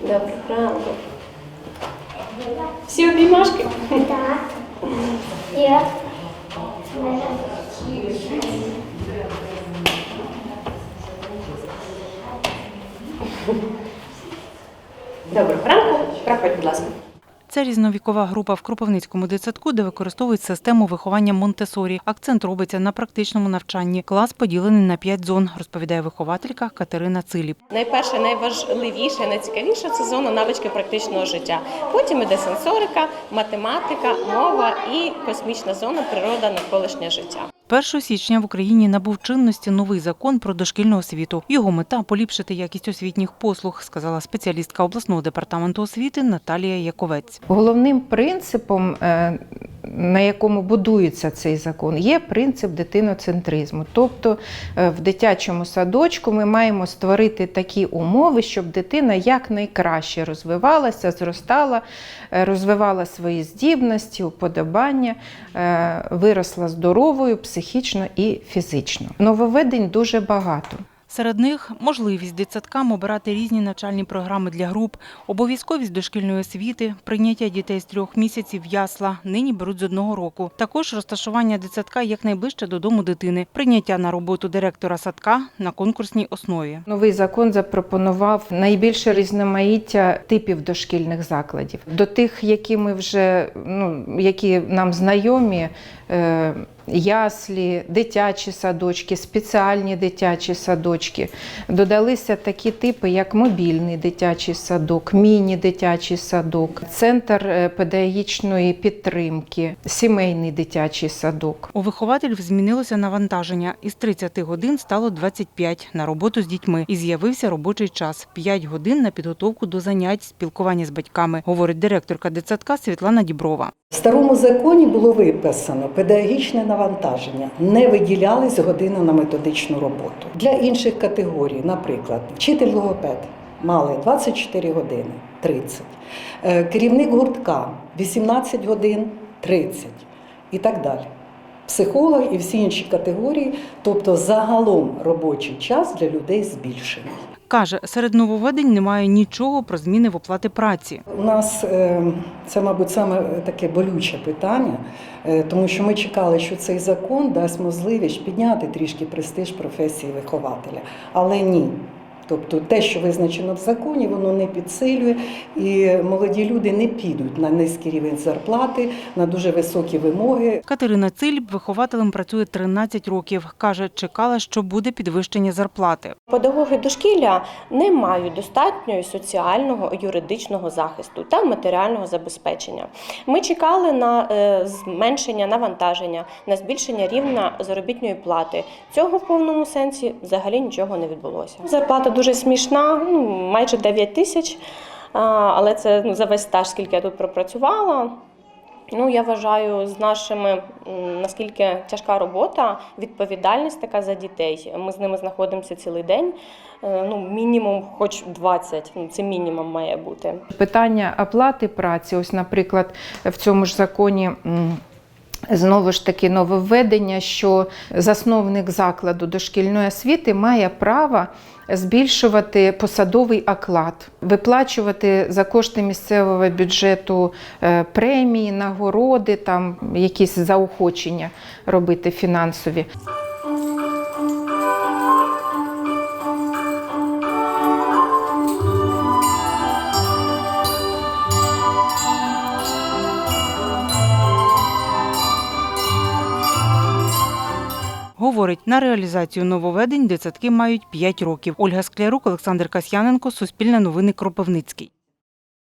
Добре, правда. Всі обіймашки? Так. Я. Добре, Франко, проходь, будь ласка. Це різновікова група в Кропивницькому дитсадку, де використовують систему виховання Монтесорі. Акцент робиться на практичному навчанні. Клас поділений на п'ять зон, розповідає вихователька Катерина Циліп. Найперше, найважливіше, найцікавіше це зона навички практичного життя. Потім іде сенсорика, математика, мова і космічна зона природа навколишнє життя. 1 січня в Україні набув чинності новий закон про дошкільну освіту. Його мета поліпшити якість освітніх послуг, сказала спеціалістка обласного департаменту освіти Наталія Яковець. Головним принципом, е, на якому будується цей закон, є принцип дитиноцентризму. Тобто е, в дитячому садочку ми маємо створити такі умови, щоб дитина якнайкраще розвивалася, зростала, е, розвивала свої здібності, уподобання, е, виросла здоровою психічно і фізично. Нововведень дуже багато. Серед них можливість дитсадкам обирати різні навчальні програми для груп, обов'язковість дошкільної освіти, прийняття дітей з трьох місяців ясла нині беруть з одного року. Також розташування дитсадка якнайближче додому дитини, прийняття на роботу директора садка на конкурсній основі. Новий закон запропонував найбільше різноманіття типів дошкільних закладів. До тих, які ми вже ну які нам знайомі. Е, Яслі, дитячі садочки, спеціальні дитячі садочки. Додалися такі типи, як мобільний дитячий садок, міні-дитячий садок, центр е, педагогічної підтримки, сімейний дитячий садок. У вихователів змінилося навантаження. Із 30 годин стало 25 на роботу з дітьми. І з'явився робочий час 5 годин на підготовку до занять, спілкування з батьками, говорить директорка дитсадка Світлана Діброва. В старому законі було виписано педагогічне навантаження, не виділялись години на методичну роботу. Для інших категорій, наприклад, вчитель логопед мали 24 години 30, Е, керівник гуртка 18 годин 30 і так далі. Психолог і всі інші категорії, тобто загалом робочий час для людей збільшений. Каже, серед нововведень немає нічого про зміни в оплати праці. У нас е, це, мабуть, саме таке болюче питання, е, тому що ми чекали, що цей закон дасть можливість підняти трішки престиж професії вихователя. Але ні. Тобто те, що визначено в законі, воно не підсилює, і молоді люди не підуть на низький рівень зарплати, на дуже високі вимоги. Катерина Циліп вихователем працює 13 років. Каже, чекала, що буде підвищення зарплати. Педагоги дошкілля не мають достатньої соціального юридичного захисту та матеріального забезпечення. Ми чекали на е, зменшення навантаження, на збільшення рівня заробітної плати. Цього в повному сенсі взагалі нічого не відбулося. Зарплата дуже смішна, ну майже 9 тисяч, але це ну, за весь стаж, скільки я тут пропрацювала. Ну, я вважаю, з нашими наскільки тяжка робота, відповідальність така за дітей. Ми з ними знаходимося цілий день. Е, Ну, мінімум, хоч 20, ну, це мінімум має бути. Питання оплати праці, ось, наприклад, в цьому ж законі. Знову ж таки нововведення, що засновник закладу дошкільної освіти має право збільшувати посадовий оклад, виплачувати за кошти місцевого бюджету е, премії, нагороди, там якісь заохочення робити фінансові. Говорить, на реалізацію нововведень дитсадки мають 5 років. Ольга Склярук, Олександр Касьяненко, Суспільне новини Кропивницький.